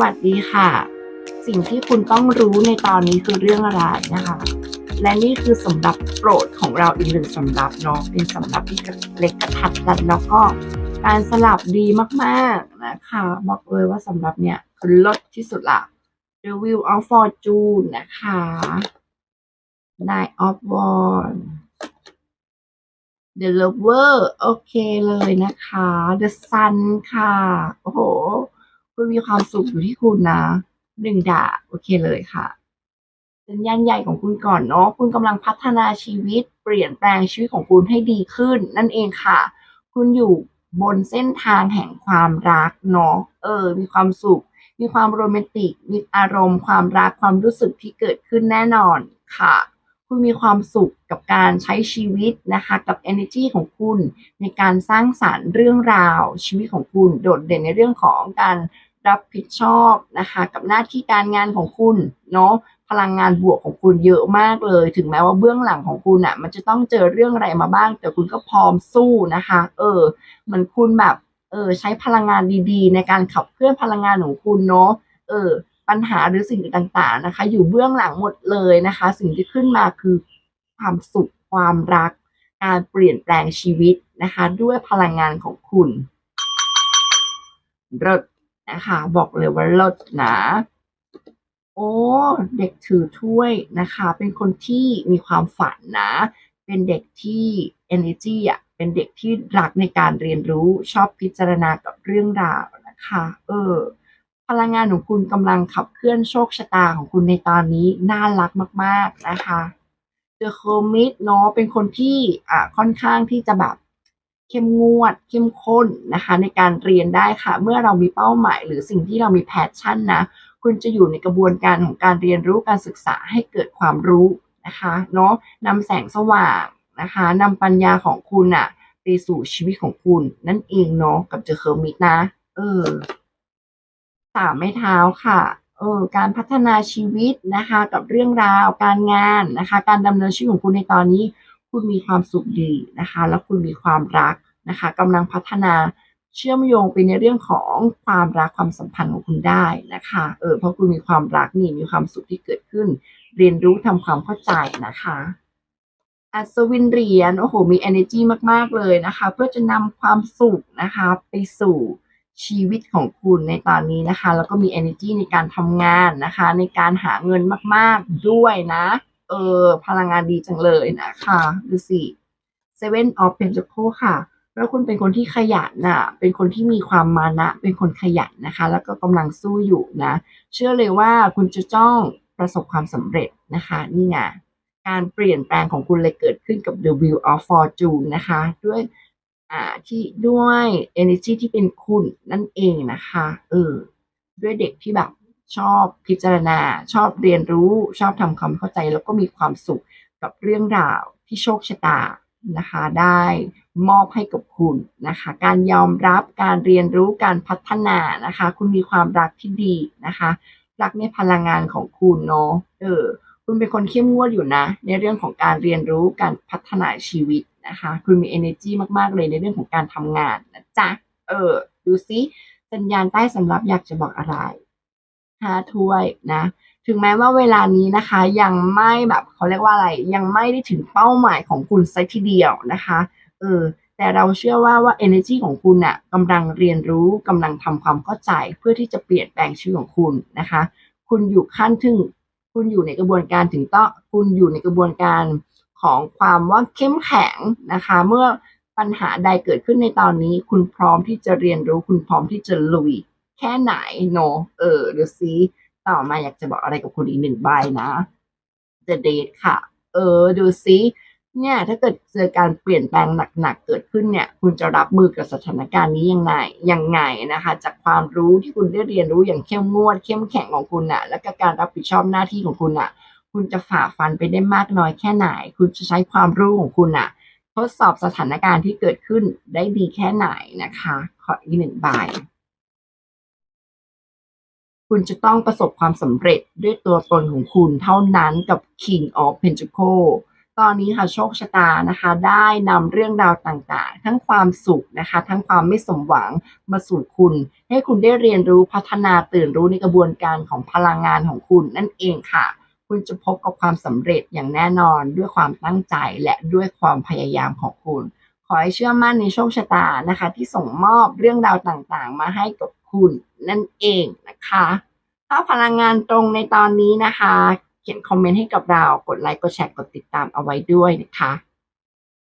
วัสดีค่ะ สิ่งที่คุณต้องรู้ในตอนนี้คือเรื่องอะไรนะคะ และนี่คือสำหรับโปรดของเราอีกหนึ่งสำรับเนาะเป็นสำรับที่เล็กกระทัดรัดแล้วก็การสลับดีมากๆนะคะบอกเลยว่าสำหรับเนี่ยคือลดที่สุดละ The Wheel of Fortune นะคะ Nine of Wands The Lover โอเคเลยนะคะ The Sun ค่ะ โอ้โห คุณมีความสุขอยู่ที่คุณนะหนึ่งดาโอเคเลยค่ะสัญญาณใหญ่ของคุณก่อนเนาะคุณกำลังพัฒนาชีวิต เปลี่ยนแปลงชีวิตของคุณให้ดีขึ้น นั่นเองค่ะ คุณอยู่บนเส้นทางแห่งความรักเนาะเออ มีความสุข มีความโรแมนติก มีอารมณ์ความรักความรู้สึกที่เกิดขึ้นแน่นอนค่ะ คุณมีความสุขกับการใช้ชีวิตนะคะกับ energy ของคุณในการสร้างสารรค์เรื่องราวชีวิตของคุณโดดเด่นในเรื่องของการรับผิดชอบนะคะกับหน้าที่การงานของคุณเนาะพลังงานบวกของคุณเยอะมากเลย ถึงแม้ว่าเบื้องหลังของคุณอะ มันจะต้องเจอเรื่องอะไรมาบ้าง แต่คุณก็พร้อมสู้นะคะ เออเหมือนคุณแบบเออใช้พลังงานดีๆ ในการขับเคลื่อนพลังงานของคุณเนาะเออ ปัญหาหรือสิ่งต่างๆนะคะ อยู่เบื้องหลังหมดเลยนะคะ สิ่งที่ขึ้นมาคือความสุขความรัก การเปลี่ยนแปลงชีวิตนะคะ ด้วยพลังงานของคุณเลิศนะคะบอกเลยว่าเลิศนะโอ้เด็กถือถ้วยนะคะ เป็นคนที่มีความฝันนะ เป็นเด็กที่ energy อะเป็นเด็กที่รักในการเรียนรู้ชอบพิจารณากับเรื่องราวนะคะ เออ ลังงานของคุณกำลังขับเคลื่อนโชคชะตาของคุณในตอนนี้ น่ารักมาก ๆ นะคะ The Hermit เนาะเป็นคนที่อ่าค่อนข้างที่จะแบบเข้มงวด เข้มข้นนะคะ ในการเรียนได้ค่ะ เมื่อเรามีเป้าหมาย หรือสิ่งที่เรามีแพชชั่นนะคุณจะอยู่ในกระบวนการของการเรียนรู้การศึกษาให้เกิดความรู้นะคะเนาะนำแสงสว่างนะคะนำปัญญาของคุณอะไปสู่ชีวิตของคุณนั่นเองเนาะกับเจอเคอร์มิดนะ เออ สามไม้เท้าค่ะเออการพัฒนาชีวิตนะคะกับเรื่องราวการงานนะคะ การดำเนินชีวิตของคุณในตอนนี้ คุณมีความสุขดีนะคะ แล้วคุณมีความรักนะคะกำลังพัฒนาเชื่อมโยงไปในเรื่องของความรักความสัมพันธ์ของคุณได้นะคะเออเพราะคุณมีความรักนี่มีความสุขที่เกิดขึ้น เรียนรู้ทำความเข้าใจนะคะอัศวินเหรียญโอ้โหมี energy มาก ๆ เลยนะคะ เพื่อจะนำความสุขนะคะ ไปสู่ ชีวิตของคุณในตอนนี้นะคะ แล้วก็มี energy ในการทำงานนะคะ ในการหาเงินมาก ๆ ด้วยนะ เออ พลังงานดีจังเลยนะคะดูสิ Seven of Pentacles ค่ะแล้วคุณเป็นคนที่ขยันน่ะ เป็นคนที่มีความมานะ เป็นคนขยันนะคะ แล้วก็กำลังสู้อยู่นะ เชื่อเลยว่าคุณจะต้องประสบความสำเร็จนะคะ นี่ไงการเปลี่ยนแปลงของคุณเลยเกิดขึ้นกับ The Wheel of Fortune นะคะ ด้วย อ่าที่ด้วย energy ที่เป็นคุณนั่นเองนะคะเออด้วยเด็กที่แบบชอบพิจารณา ชอบเรียนรู้ชอบทำความเข้าใจ แล้วก็มีความสุขกับเรื่องราวที่โชคชะตานะคะ ได้มอบให้กับคุณนะคะ การยอมรับการเรียนรู้การพัฒนานะคะ คุณมีความรักที่ดีนะคะ รักในพลังงานของคุณเนาะเออ คุณเป็นคนเข้มงวดอยู่นะ ในเรื่องของการเรียนรู้การพัฒนาชีวิตนะคะ คุณมี energy มากๆเลยในเรื่องของการทำงานนะจ๊ะ เออ ดูซิสัญญาณใต้สำรับอยากจะบอกอะไรหาถ้วยนะ ถึงแม้ว่าเวลานี้นะคะ ยังไม่แบบเขาเรียกว่าอะไร ยังไม่ได้ถึงเป้าหมายของคุณสักทีเดียวนะคะ เออ แต่เราเชื่อว่าว่า energy ของคุณน่ะกำลังเรียนรู้กำลังทำความเข้าใจเพื่อที่จะเปลี่ยนแปลงชีวิตของคุณนะคะ คุณอยู่ขั้นถึง คุณอยู่ในกระบวนการถึงต้องคุณอยู่ในกระบวนการของความว่าเข้มแข็งนะคะ เมื่อปัญหาใดเกิดขึ้นในตอนนี้ คุณพร้อมที่จะเรียนรู้ คุณพร้อมที่จะลุย แค่ไหนโน เออดูซิต่อมาอยากจะบอกอะไรกับคุณอีกหนึ่งใบนะ The Date ค่ะ เออ ดูซิ เนี่ย ถ้าเกิดเจอการเปลี่ยนแปลงหนักๆเกิดขึ้นเนี่ย คุณจะรับมือกับสถานการณ์นี้ยังไงยังไงนะคะ จากความรู้ที่คุณได้เรียนรู้อย่างเข้มงวด เข้มแข็งของคุณน่ะและก็การรับผิดชอบหน้าที่ของคุณน่ะคุณจะฝ่าฟันไปได้มากน้อยแค่ไหน คุณจะใช้ความรู้ของคุณน่ะทดสอบสถานการณ์ที่เกิดขึ้นได้ดีแค่ไหนนะคะ ขออีกหนึ่งใบคุณจะต้องประสบความสำเร็จด้วยตัวตนของคุณเท่านั้นกับ King of Pentacles ตอนนี้ค่ะโชคชะตานะคะ ได้นำเรื่องราวต่างๆ ทั้งความสุขนะคะ ทั้งความไม่สมหวังมาสู่คุณ ให้คุณได้เรียนรู้พัฒนาตื่นรู้ในกระบวนการของพลังงานของคุณนั่นเองค่ะ คุณจะพบกับความสำเร็จอย่างแน่นอนด้วยความตั้งใจและด้วยความพยายามของคุณ ขอให้เชื่อมั่นในโชคชะตานะคะ ที่ส่งมอบเรื่องราวต่างๆ มาให้กับคุณนั่นเองนะคะถ้าพลังงานตรงในตอนนี้นะคะ เขียนคอมเมนต์ให้กับเรา กดไลค์ กดแชร์ กดติดตามเอาไว้ด้วยนะคะ